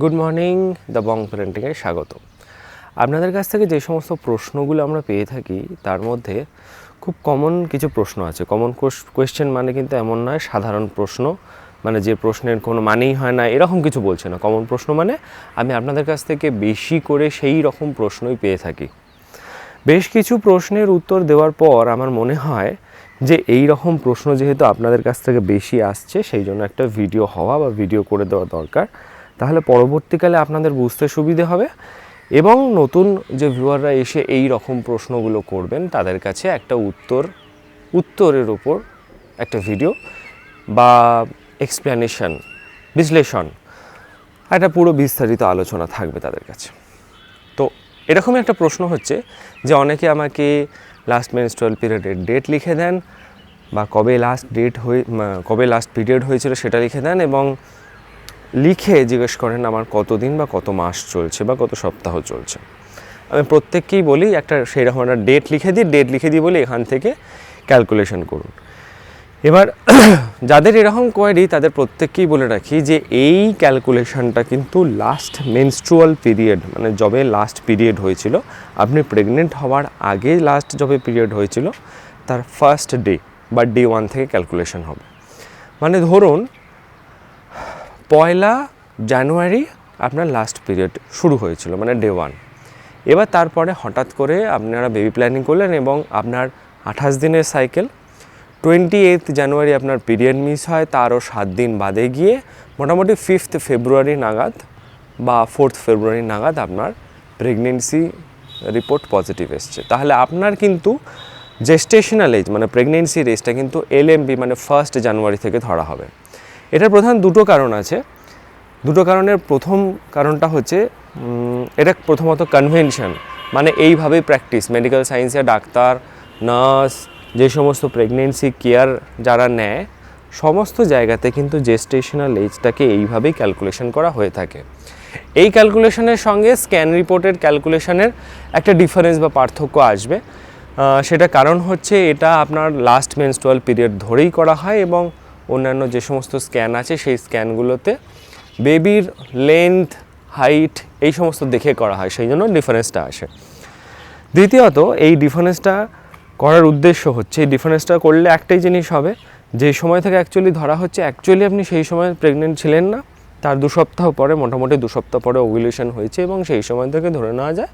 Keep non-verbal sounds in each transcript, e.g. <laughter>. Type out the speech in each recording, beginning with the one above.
Good morning the বং প্যারেন্টিংয়ে স্বাগত আপনাদের কাছ থেকে যে সমস্ত প্রশ্নগুলো আমরা পেয়ে থাকি, তার মধ্যে খুব কমন কিছু প্রশ্ন আছে। কমন কোয়েশ্চেন মানে কিন্তু এমন নয়, সাধারণ প্রশ্ন। মানে যে প্রশ্নের কোনো মানেই হয় না, এরকম কিছু বলছে না। কমন প্রশ্ন মানে আমি আপনাদের কাছ থেকে বেশি করে সেই রকম প্রশ্নই পেয়ে থাকি। বেশ কিছু প্রশ্নের উত্তর দেওয়ার পর আমার মনে হয় যে এই রকম প্রশ্ন যেহেতু আপনাদের কাছ থেকে বেশি আসছে, সেই জন্য একটা ভিডিও হওয়া বা ভিডিও করে দেওয়া দরকার। তাহলে পরবর্তীকালে আপনাদের বুঝতে সুবিধে হবে। এবং নতুন যে ভিউয়াররা এসে এই রকম প্রশ্নগুলো করবেন, তাদের কাছে একটা উত্তর, উত্তরের উপর একটা ভিডিও বা এক্সপ্লেনেশন বিশ্লেষণ, একটা পুরো বিস্তারিত আলোচনা থাকবে তাদের কাছে। তো এরকমই একটা প্রশ্ন হচ্ছে যে অনেকে আমাকে লাস্ট মেনস্ট্রুয়াল পিরিয়ডের ডেট লিখে দেন বা কবে লাস্ট ডেট হয়ে, কবে লাস্ট পিরিয়ড হয়েছিল সেটা লিখে দেন এবং লিখে জিজ্ঞেস করেন, আমার কতদিন বা কত মাস চলছে বা কত সপ্তাহ চলছে? আমি প্রত্যেককেই বলি, একটা সেরকম একটা ডেট লিখে দিই ডেট লিখে দিই বলি এখান থেকে ক্যালকুলেশন করুন। এবার <clears throat> যাদের এরকম কোয়ারি তাদের প্রত্যেককেই বলে রাখি যে এই ক্যালকুলেশনটা কিন্তু লাস্ট মেনস্ট্রুয়াল পিরিয়ড মানে যবে লাস্ট পিরিয়ড হয়েছিল। আপনি প্রেগনেন্ট হওয়ার আগে লাস্ট যবে পিরিয়ড হয়েছিল, তার ফার্স্ট ডে বা ডে ওয়ান থেকে ক্যালকুলেশন হবে। মানে ধরুন পয়লা জানুয়ারি আপনার লাস্ট পিরিয়ড শুরু হয়েছিল মানে ডে ওয়ান এবার তারপরে হঠাৎ করে আপনারা বেবি প্ল্যানিং করলেন এবং আপনার আঠাশ দিনের সাইকেল টোয়েন্টি এইথ জানুয়ারি আপনার পিরিয়ড মিস হয়, তারও সাত দিন বাদে গিয়ে মোটামুটি ফিফথ ফেব্রুয়ারি নাগাদ বা ফোর্থ ফেব্রুয়ারি নাগাদ আপনার প্রেগনেন্সি রিপোর্ট পজিটিভ এসছে। তাহলে আপনার কিন্তু জেস্টেশনাল এজ মানে প্রেগনেন্সির এজটা কিন্তু এলএমবি মানে ফার্স্ট জানুয়ারি থেকে ধরা হবে। এটার প্রধান দুটো কারণ আছে। দুটো কারণের প্রথম কারণটা হচ্ছে এটা প্রথমত কনভেনশন মানে এইভাবেই প্র্যাকটিস মেডিকেল সায়েন্সে ডাক্তার নার্স যে সমস্ত প্রেগনেন্সি কেয়ার যারা নেয়, সমস্ত জায়গাতে কিন্তু জেস্টেশনাল এজটাকে এইভাবেই ক্যালকুলেশন করা হয়ে থাকে। এই ক্যালকুলেশনের সঙ্গে স্ক্যান রিপোর্টের ক্যালকুলেশনের একটা ডিফারেন্স বা পার্থক্য আসবে। সেটা কারণ হচ্ছে এটা আপনার লাস্ট মেনস্ট্রুয়াল পিরিয়ড ধরেই করা হয় এবং অন্যান্য যে সমস্ত স্ক্যান আছে, সেই স্ক্যানগুলোতে বেবির লেন্থ হাইট এই সমস্ত দেখে করা হয়, সেই জন্য ডিফারেন্সটা আসে। দ্বিতীয়ত, এই ডিফারেন্সটা করার উদ্দেশ্য হচ্ছে, এই ডিফারেন্সটা করলে একটাই জিনিস হবে, যে সময় থেকে অ্যাকচুয়ালি ধরা হচ্ছে অ্যাকচুয়ালি আপনি সেই সময় প্রেগনেন্ট ছিলেন না, তার দু সপ্তাহ পরে, মোটামুটি দু সপ্তাহ পরে ওভুলেশন হয়েছে এবং সেই সময় থেকে ধরে নেওয়া যায়,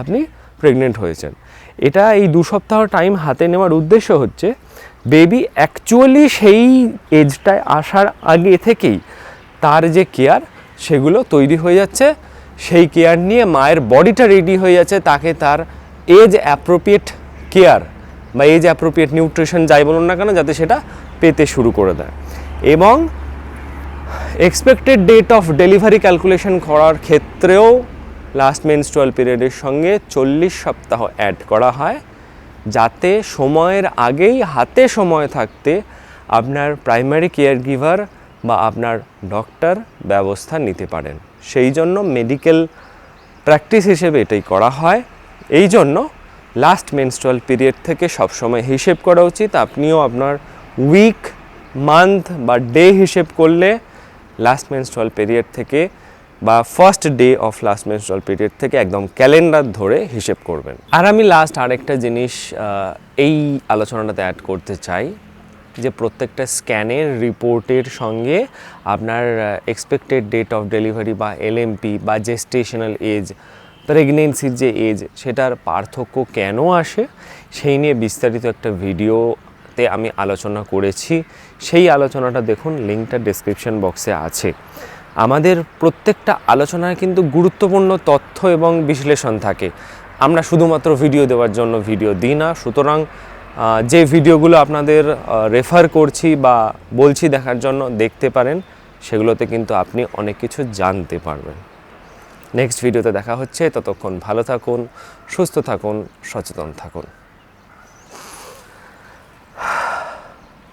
আপনি প্রেগনেন্ট হয়েছেন। এটা এই দু সপ্তাহ টাইম হাতে নেওয়ার উদ্দেশ্য হচ্ছে বেবি অ্যাকচুয়ালি সেই এজটায় আসার আগে থেকেই তার যে কেয়ার সেগুলো তৈরি হয়ে যাচ্ছে। সেই কেয়ার নিয়ে মায়ের বডিটা রেডি হয়ে যাচ্ছে, তাকে তার এজ অ্যাপ্রোপ্রিয়েট কেয়ার বা এজ অ্যাপ্রোপ্রিয়েট নিউট্রিশন যাই বলুন না কেন, যাতে সেটা পেতে শুরু করে দেয়। এবং expected date of delivery calculation করার ক্ষেত্রেও লাস্ট মেনস্ট্রুয়াল পিরিয়ডের সঙ্গে চল্লিশ সপ্তাহ অ্যাড করা হয়, যাতে সময়ের আগেই হাতে সময় থাকতে আপনার প্রাইমারি কেয়ার গিভার বা আপনার ডক্টর ব্যবস্থা নিতে পারেন। সেই জন্য মেডিকেল প্র্যাকটিস হিসেবে এটাই করা হয়। এই জন্য লাস্ট মেনস্ট্রুয়াল পিরিয়ড থেকে সবসময় হিসেব করা উচিত। আপনিও আপনার উইক মান্থ বা ডে হিসেব করলে লাস্ট মেনস্ট্রুয়াল পিরিয়ড থেকে বা first day of last menstrual period থেকে একদম ক্যালেন্ডার ধরে হিসেব করবেন। আর আমি লাস্ট আরেকটা জিনিস এই আলোচনাটাতে অ্যাড করতে চাই যে প্রত্যেকটা স্ক্যানের রিপোর্টের সঙ্গে আপনার এক্সপেক্টেড ডেট অফ ডেলিভারি বা এলএমপি বা জেস্টেশনাল এজ প্রেগনেন্সির যে এজ সেটার পার্থক্য কেন আসে, সেই নিয়ে বিস্তারিত একটা ভিডিওতে আমি আলোচনা করেছি। সেই আলোচনাটা দেখুন লিঙ্কটা ডেসক্রিপশন বক্সে আছে। আমাদের প্রত্যেকটা আলোচনায় কিন্তু গুরুত্বপূর্ণ তথ্য এবং বিশ্লেষণ থাকে। আমরা শুধুমাত্র ভিডিও দেওয়ার জন্য ভিডিও দিই না, সুতরাং যে ভিডিওগুলো আপনাদের রেফার করছি বা বলছি দেখার জন্য দেখতে পারেন, সেগুলোতে কিন্তু আপনি অনেক কিছু জানতে পারবেন। নেক্সট ভিডিওতে দেখা হচ্ছে, ততক্ষণ ভালো থাকুন, সুস্থ থাকুন, সচেতন থাকুন।